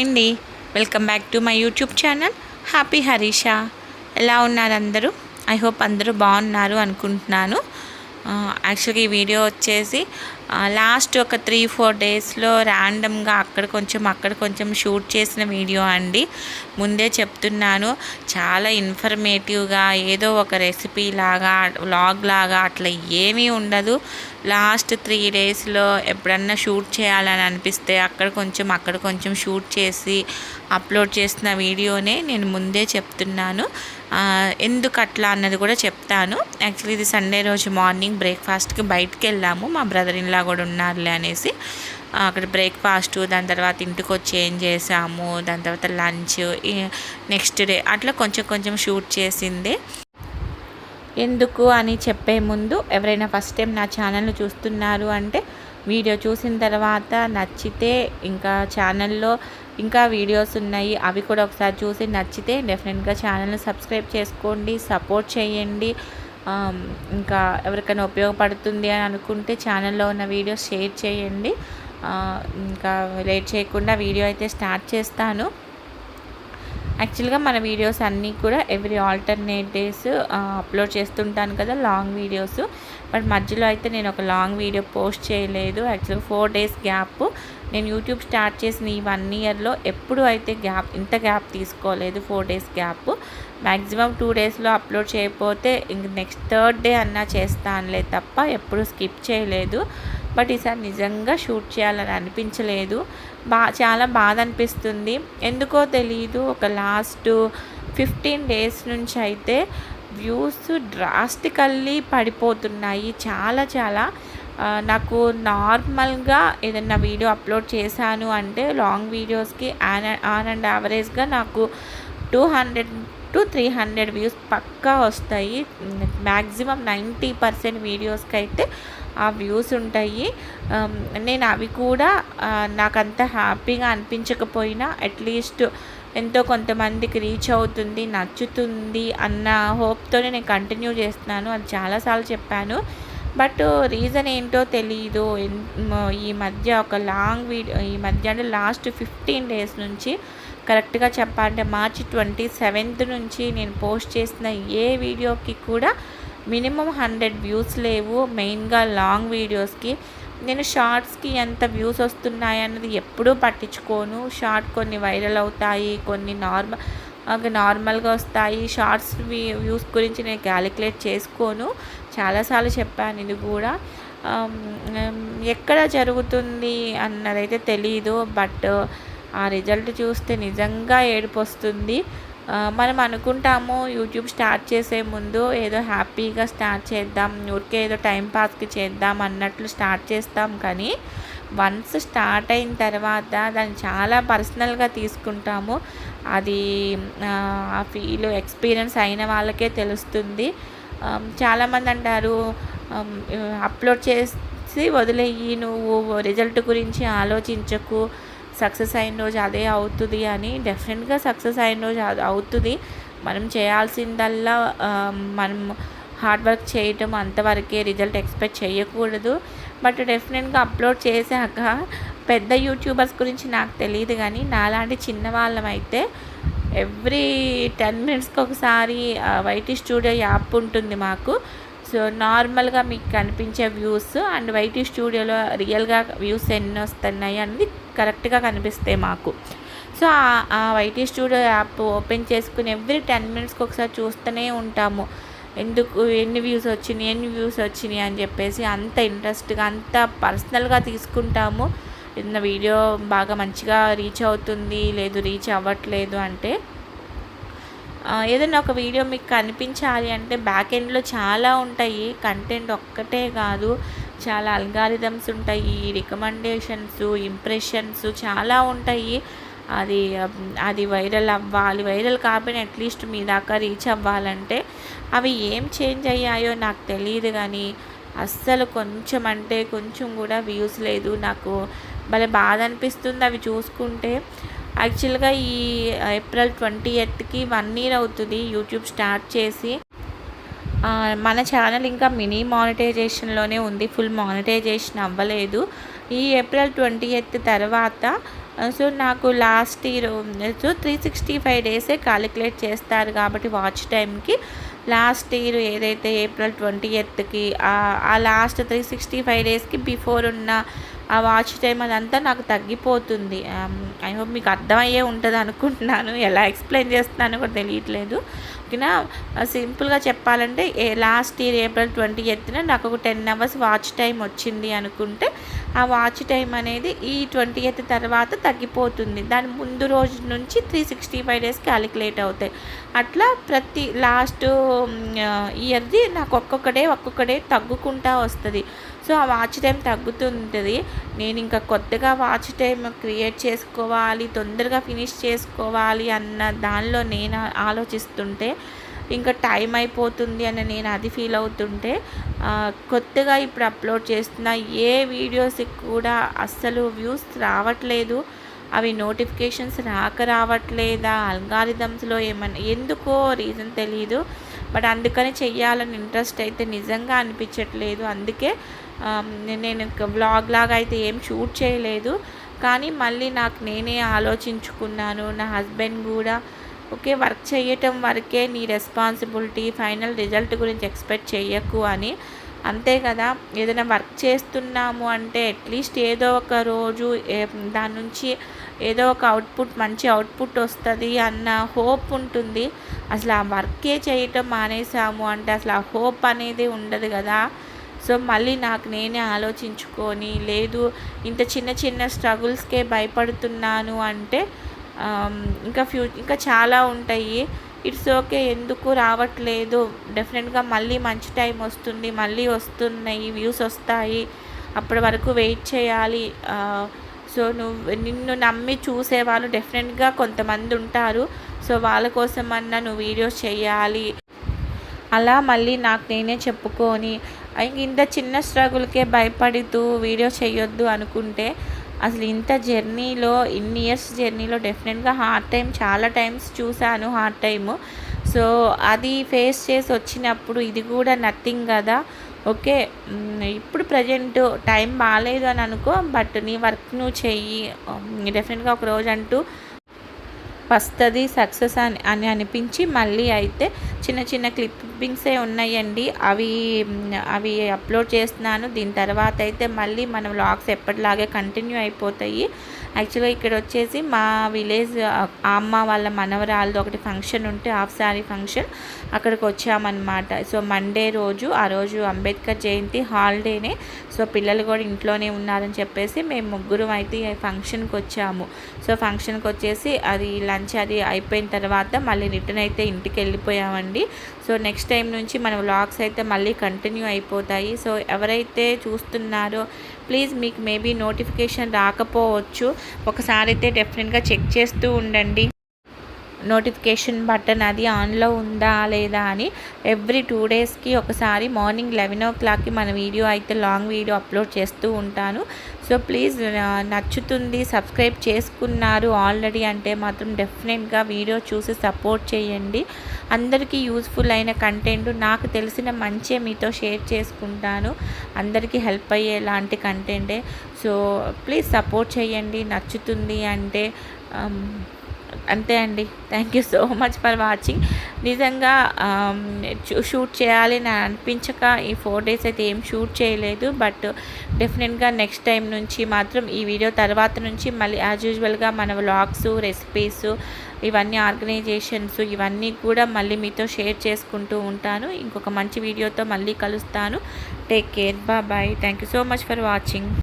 Hi అండి. Welcome back to my YouTube channel happy Harisha ఎలా ఉన్నారు అందరూ? ఐ హోప్ అందరూ బాగున్నారు అనుకుంటున్నాను. Uh, యాక్చువల్గా ఈ వీడియో వచ్చేసి లాస్ట్ ఒక త్రీ ఫోర్ డేస్లో ర్యాండమ్గా అక్కడ కొంచెం అక్కడ కొంచెం షూట్ చేసిన వీడియో అండి. ముందే చెప్తున్నాను చాలా ఇన్ఫర్మేటివ్గా ఏదో ఒక రెసిపీ లాగా వ్లాగ్ లాగా అట్లా ఏమీ ఉండదు. లాస్ట్ త్రీ డేస్లో ఎప్పుడన్నా షూట్ చేయాలని అనిపిస్తే అక్కడ కొంచెం అక్కడ కొంచెం షూట్ చేసి అప్లోడ్ చేసిన వీడియోనే నేను ముందే చెప్తున్నాను. ఎందుకు అట్లా అన్నది కూడా చెప్తాను. యాక్చువల్లీ ఇది సండే రోజు మార్నింగ్ బ్రేక్ఫాస్ట్కి బయటకు వెళ్ళాము. మా బ్రదర్ ఇన్లా కూడా ఉన్నారులే అనేసి అక్కడ బ్రేక్ఫాస్ట్ దాని తర్వాత ఇంటికి వచ్చి ఏం చేసాము దాని తర్వాత లంచ్ నెక్స్ట్ డే అట్లా కొంచెం కొంచెం షూట్ చేసింది. ఎందుకు అని చెప్పే ముందు ఎవరైనా ఫస్ట్ టైం నా ఛానల్ను చూస్తున్నారు అంటే వీడియో చూసిన తర్వాత నచ్చితే ఇంకా ఛానల్లో ఇంకా వీడియోస్ ఉన్నాయి అవి కూడా ఒకసారి చూసి నచ్చితే డెఫినెట్గా ఛానల్ని సబ్స్క్రైబ్ చేసుకోండి సపోర్ట్ చేయండి. ఇంకా ఎవరికైనా ఉపయోగపడుతుంది అని అనుకుంటే ఛానల్లో ఉన్న వీడియోస్ షేర్ చేయండి. ఇంకా లేట్ చేయకుండా వీడియో అయితే స్టార్ట్ చేస్తాను. యాక్చువల్గా మన వీడియోస్ అన్నీ కూడా ఎవ్రీ ఆల్టర్నేట్ డేస్ అప్లోడ్ చేస్తుంటాను కదా లాంగ్ వీడియోస్. బట్ మధ్యలో అయితే నేను ఒక లాంగ్ వీడియో పోస్ట్ చేయలేదు. యాక్చువల్గా ఫోర్ డేస్ గ్యాప్. నేను యూట్యూబ్ స్టార్ట్ చేసిన ఈ వన్ ఇయర్లో ఎప్పుడు అయితే గ్యాప్ ఇంత గ్యాప్ తీసుకోలేదు four days gap. Maximum two డేస్లో అప్లోడ్ చేయకపోతే ఇంక నెక్స్ట్ థర్డ్ డే అన్నా చేస్తానులే తప్ప ఎప్పుడు స్కిప్ చేయలేదు. బట్ ఈసారి నిజంగా షూట్ చేయాలని అనిపించలేదు. బా చాలా బాధ అనిపిస్తుంది ఎందుకో తెలియదు ఒక లాస్ట్ ఫిఫ్టీన్ డేస్ నుంచి అయితే వ్యూస్ డ్రాస్టికల్లీ పడిపోతున్నాయి. చాలా చాలా నాకు నార్మల్గా ఏదన్నా వీడియో అప్లోడ్ చేశాను అంటే లాంగ్ వీడియోస్కి ఆన్ ఆన్ అండ్ యావరేజ్గా నాకు two hundred to three hundred views పక్కా వస్తాయి. మ్యాక్సిమం నైంటీ పర్సెంట్ వీడియోస్కి అయితే ఆ వ్యూస్ ఉంటాయి. నేను అవి కూడా నాకు అంత హ్యాపీగా అనిపించకపోయినా అట్లీస్ట్ ఎంతో కొంతమందికి రీచ్ అవుతుంది నచ్చుతుంది అన్న హోప్తోనే నేను కంటిన్యూ చేస్తున్నాను. అది చాలాసార్లు చెప్పాను. బట్ రీజన్ ఏంటో తెలియదు ఈ మధ్య ఒక లాంగ్ వీడియో ఈ మధ్య అంటే లాస్ట్ ఫిఫ్టీన్ డేస్ నుంచి కరెక్ట్గా చెప్పాలంటే మార్చి ట్వంటీ సెవెంత్ నుంచి నేను పోస్ట్ చేసిన ఏ వీడియోకి కూడా మినిమం హండ్రెడ్ వ్యూస్ లేవు. మెయిన్గా లాంగ్ వీడియోస్కి. నేను షార్ట్స్కి ఎంత వ్యూస్ వస్తున్నాయి అన్నది ఎప్పుడూ పట్టించుకోను. షార్ట్ కొన్ని వైరల్ అవుతాయి కొన్ని నార్మల్ నార్మల్గా వస్తాయి. షార్ట్స్ వ్యూస్ గురించి నేను క్యాలిక్యులేట్ చేసుకోను. చాలాసార్లు చెప్పాను ఇది కూడా. ఎక్కడ జరుగుతుంది అన్నదైతే తెలీదు. బట్ ఆ రిజల్ట్ చూస్తే నిజంగా ఏడుపు వస్తుంది. మనం అనుకుంటాము యూట్యూబ్ స్టార్ట్ చేసే ముందు ఏదో హ్యాపీగా స్టార్ట్ చేద్దాం ఊరికే ఏదో టైం పాస్కి చేద్దాం అన్నట్లు స్టార్ట్ చేస్తాం. కానీ వన్స్ స్టార్ట్ అయిన తర్వాత దాన్ని చాలా పర్సనల్గా తీసుకుంటాము. అది ఆ ఫీల్ ఎక్స్పీరియన్స్ అయిన వాళ్ళకే తెలుస్తుంది. చాలామంది అంటారు అప్లోడ్ చేసి వదిలేయి నువ్వు రిజల్ట్ గురించి ఆలోచించకు. సక్సెస్ అయిన రోజు అదే అవుతుంది అని డెఫినెట్గా సక్సెస్ అయిన రోజు అది అవుతుంది. మనం చేయాల్సిందల్లా మనం హార్డ్ వర్క్ చేయటం అంతవరకే రిజల్ట్ ఎక్స్పెక్ట్ చేయకూడదు. బట్ డెఫినెట్గా అప్లోడ్ చేశాక పెద్ద యూట్యూబర్స్ గురించి నాకు తెలియదు కానీ నాలాంటి చిన్న వాళ్ళమైతే ఎవ్రీ టెన్ మినిట్స్కి ఒకసారి వైటీ స్టూడియో యాప్ ఉంటుంది మాకు. సో నార్మల్గా మీకు కనిపించే వ్యూస్ అండ్ వైటీ స్టూడియోలో రియల్గా వ్యూస్ ఎన్ని వస్తున్నాయి అనేది కరెక్ట్గా కనిపిస్తాయి మాకు. సో ఆ వైటీ స్టూడియో యాప్ ఓపెన్ చేసుకుని ఎవ్రీ టెన్ మినిట్స్కి ఒకసారి చూస్తూనే ఉంటాము. ఎందుకు ఎన్ని వ్యూస్ వచ్చినాయి ఎన్ని వ్యూస్ వచ్చినాయి అని చెప్పేసి అంత ఇంట్రెస్ట్గా అంత పర్సనల్గా తీసుకుంటాము. ఏదైనా వీడియో బాగా మంచిగా రీచ్ అవుతుంది లేదు రీచ్ అవ్వట్లేదు అంటే ఏదైనా ఒక వీడియో మీకు కనిపించాలి అంటే బ్యాక్ ఎండ్లో చాలా ఉంటాయి. కంటెంట్ ఒక్కటే కాదు. చాలా అల్గారిథమ్స్ ఉంటాయి రికమెండేషన్స్ ఇంప్రెషన్స్ చాలా ఉంటాయి. అది అది వైరల్ అవ్వాలి. వైరల్ కాకపోయినా అట్లీస్ట్ మీ దాకా రీచ్ అవ్వాలంటే అవి ఏం చేంజ్ అయ్యాయో నాకు తెలియదు కానీ అస్సలు కొంచెం అంటే కొంచెం కూడా వ్యూస్ లేదు. నాకు భలే బాధ అనిపిస్తుంది అవి చూసుకుంటే. యాక్చువల్గా ఈ ఏప్రిల్ ట్వంటీ ఎయిత్కి వన్ ఇయర్ అవుతుంది యూట్యూబ్ స్టార్ట్ చేసి. మన ఛానల్ ఇంకా మినీ మానిటైజేషన్లోనే ఉంది ఫుల్ మానిటైజేషన్ అవ్వలేదు. ఈ ఏప్రిల్ ట్వంటీ ఎయిత్ తర్వాత సో నాకు last year so three sixty five డేసే క్యాలిక్యులేట్ చేస్తారు కాబట్టి వాచ్ టైంకి లాస్ట్ ఇయర్ ఏదైతే ఏప్రిల్ ట్వంటీ ఎయిత్కి ఆ లాస్ట్ త్రీ సిక్స్టీ ఫైవ్ డేస్కి బిఫోర్ ఉన్న ఆ వాచ్ టైం అదంతా నాకు తగ్గిపోతుంది. ఐ హోప్ మీకు అర్థమయ్యే ఉంటుంది అనుకుంటున్నాను ఎలా ఎక్స్ప్లెయిన్ చేస్తున్నానో కూడా తెలియట్లేదు. ఓకేనా సింపుల్గా చెప్పాలంటే ఏ లాస్ట్ ఇయర్ ఏప్రిల్ ట్వంటీ ఎయిత్న నాకు ఒక టెన్ అవర్స్ వాచ్ టైం వచ్చింది అనుకుంటే ఆ వాచ్ టైం అనేది ఈ ట్వంటీ ఎయిత్ తర్వాత తగ్గిపోతుంది. దాని ముందు రోజు నుంచి three sixty five days calculate అవుతాయి. అట్లా ప్రతి లాస్ట్ ఇయర్ది నాకు ఒక్కొక్కడే ఒక్కొక్కడే తగ్గుకుంటా వస్తుంది. సో ఆ వాచ్ టైం తగ్గుతుంటుంది. నేను ఇంకా కొత్తగా వాచ్ టైం క్రియేట్ చేసుకోవాలి తొందరగా ఫినిష్ చేసుకోవాలి అన్న దానిలో నేను ఆలోచిస్తుంటే ఇంకా టైం అయిపోతుంది అని నేను అది ఫీల్ అవుతుంటే కొత్తగా ఇప్పుడు అప్లోడ్ చేస్తున్న ఏ వీడియోస్కి కూడా అస్సలు వ్యూస్ రావట్లేదు. అవి నోటిఫికేషన్స్ రాక రావట్లేదా? అల్గారిథమ్స్లో ఏమన్నా ఎందుకో రీజన్ తెలియదు బట్ అందుకని చెయ్యాలని ఇంట్రెస్ట్ అయితే నిజంగా అనిపించట్లేదు. అందుకే నేను బ్లాగ్ లాగా అయితే ఏం షూట్ చేయలేదు. కానీ మళ్ళీ నాకు నేనే ఆలోచించుకున్నాను. నా హస్బెండ్ కూడా ఓకే వర్క్ చేయటం వరకే నీ రెస్పాన్సిబిలిటీ ఫైనల్ రిజల్ట్ గురించి ఎక్స్పెక్ట్ చేయకు అని. అంతే కదా ఏదైనా వర్క్ చేస్తున్నాము అంటే అట్లీస్ట్ ఏదో ఒక రోజు దాని నుంచి ఏదో ఒక అవుట్పుట్ మంచి అవుట్పుట్ వస్తుంది అన్న హోప్ ఉంటుంది. అసలు ఆ వర్కే చేయటం మానేసాము అంటే అసలు ఆ హోప్ అనేది ఉండదు కదా. సో మళ్ళీ నాకు నేనే ఆలోచించుకొని లేదు ఇంత చిన్న చిన్న స్ట్రగుల్స్కే భయపడుతున్నాను అంటే ఇంకా ఫ్యూ ఇంకా చాలా ఉంటాయి. ఇట్స్ ఓకే ఎందుకు రావట్లేదు? డెఫినెట్గా మళ్ళీ మంచి టైం వస్తుంది మళ్ళీ వస్తున్నాయి వ్యూస్ వస్తాయి. అప్పటి వరకు వెయిట్ చేయాలి. సో నువ్వు నిన్ను నమ్మి చూసేవాళ్ళు డెఫినెట్గా కొంతమంది ఉంటారు. సో వాళ్ళ కోసమన్నా నువ్వు వీడియోస్ చేయాలి. అలా మళ్ళీ నాకు నేనే చెప్పుకొని ఇంత చిన్న స్ట్రగుల్కే భయపడుతూ వీడియో చేయొద్దు అనుకుంటే అసలు ఇంత జర్నీలో ఇన్ని ఇయర్స్ జర్నీలో డెఫినెట్గా హార్డ్ టైం చాలా టైమ్స్ చూశాను హార్డ్ టైము సో అది ఫేస్ చేసి వచ్చినప్పుడు ఇది కూడా నథింగ్ కదా. ఓకే ఇప్పుడు ప్రజెంట్ టైం బాగాలేదు అని అనుకో బట్ నీ వర్క్ నువ్వు చెయ్యి. డెఫినెట్గా ఒక రోజు అంటూ వస్తుంది సక్సెస్ అని అని అనిపించి మళ్ళీ అయితే చిన్న చిన్న క్లిప్పింగ్సే ఉన్నాయండి. అవి అవి అప్లోడ్ చేస్తున్నాను. దీని తర్వాత అయితే మళ్ళీ మన వ్లాగ్స్ ఎప్పటిలాగే కంటిన్యూ అయిపోతాయి. యాక్చువల్గా ఇక్కడ వచ్చేసి మా విలేజ్ అమ్మ వాళ్ళ మనవరాలది ఒకటి ఫంక్షన్ ఉంటే హాఫ్ శారీ ఫంక్షన్ అక్కడికి వచ్చామన్నమాట. సో మండే రోజు ఆ రోజు అంబేద్కర్ జయంతి హాలిడేనే. సో పిల్లలు కూడా ఇంట్లోనే ఉన్నారని చెప్పేసి మేము ముగ్గురం అయితే ఫంక్షన్కి వచ్చాము. సో ఫంక్షన్కి వచ్చేసి అది లంచ్ అది అయిపోయిన తర్వాత మళ్ళీ రిటర్న్ అయితే ఇంటికి వెళ్ళిపోయామండి. సో నెక్స్ట్ టైం నుంచి మన వ్లాగ్స్ అయితే మళ్ళీ కంటిన్యూ అయిపోతాయి. సో ఎవరైతే చూస్తున్నారో ప్లీజ్ మీకు మేబీ నోటిఫికేషన్ రాకపోవచ్చు. ఒకసారి అయితే డెఫినెట్గా చెక్ చేస్తూ ఉండండి. నోటిఫికేషన్ బటన్ అది ఆన్లో ఉందా లేదా అని ఎవ్రీ టూ డేస్కి ఒకసారి మార్నింగ్ లెవెన్ ఓ క్లాక్కి మన వీడియో అయితే లాంగ్ వీడియో అప్లోడ్ చేస్తూ ఉంటాను. సో ప్లీజ్ నచ్చుతుంది సబ్స్క్రైబ్ చేసుకున్నారు ఆల్రెడీ అంటే మాత్రం డెఫినెట్గా వీడియో చూసి సపోర్ట్ చేయండి. అందరికీ యూస్ఫుల్ అయిన కంటెంట్ నాకు తెలిసిన మంచే మీతో షేర్ చేసుకుంటాను. అందరికీ హెల్ప్ అయ్యేలాంటి కంటెంటే. సో ప్లీజ్ సపోర్ట్ చేయండి నచ్చుతుంది అంటే అంతే అండి. Thank you so much for watching నిజంగా షూట్ చేయాలి నా అనిపించక ఈ ఫోర్ డేస్ అయితే ఏం షూట్ చేయలేదు. బట్ డెఫినెట్గా నెక్స్ట్ టైం నుంచి మాత్రం ఈ వీడియో తర్వాత నుంచి మళ్ళీ యాజ్ యూజువల్గా మన వ్లాగ్స్ రెసిపీస్ ఇవన్నీ ఆర్గనైజేషన్స్ ఇవన్నీ కూడా మళ్ళీ మీతో షేర్ చేసుకుంటూ ఉంటాను. ఇంకొక మంచి వీడియోతో మళ్ళీ కలుస్తాను. టేక్ కేర్ బా bye thank you so much for watching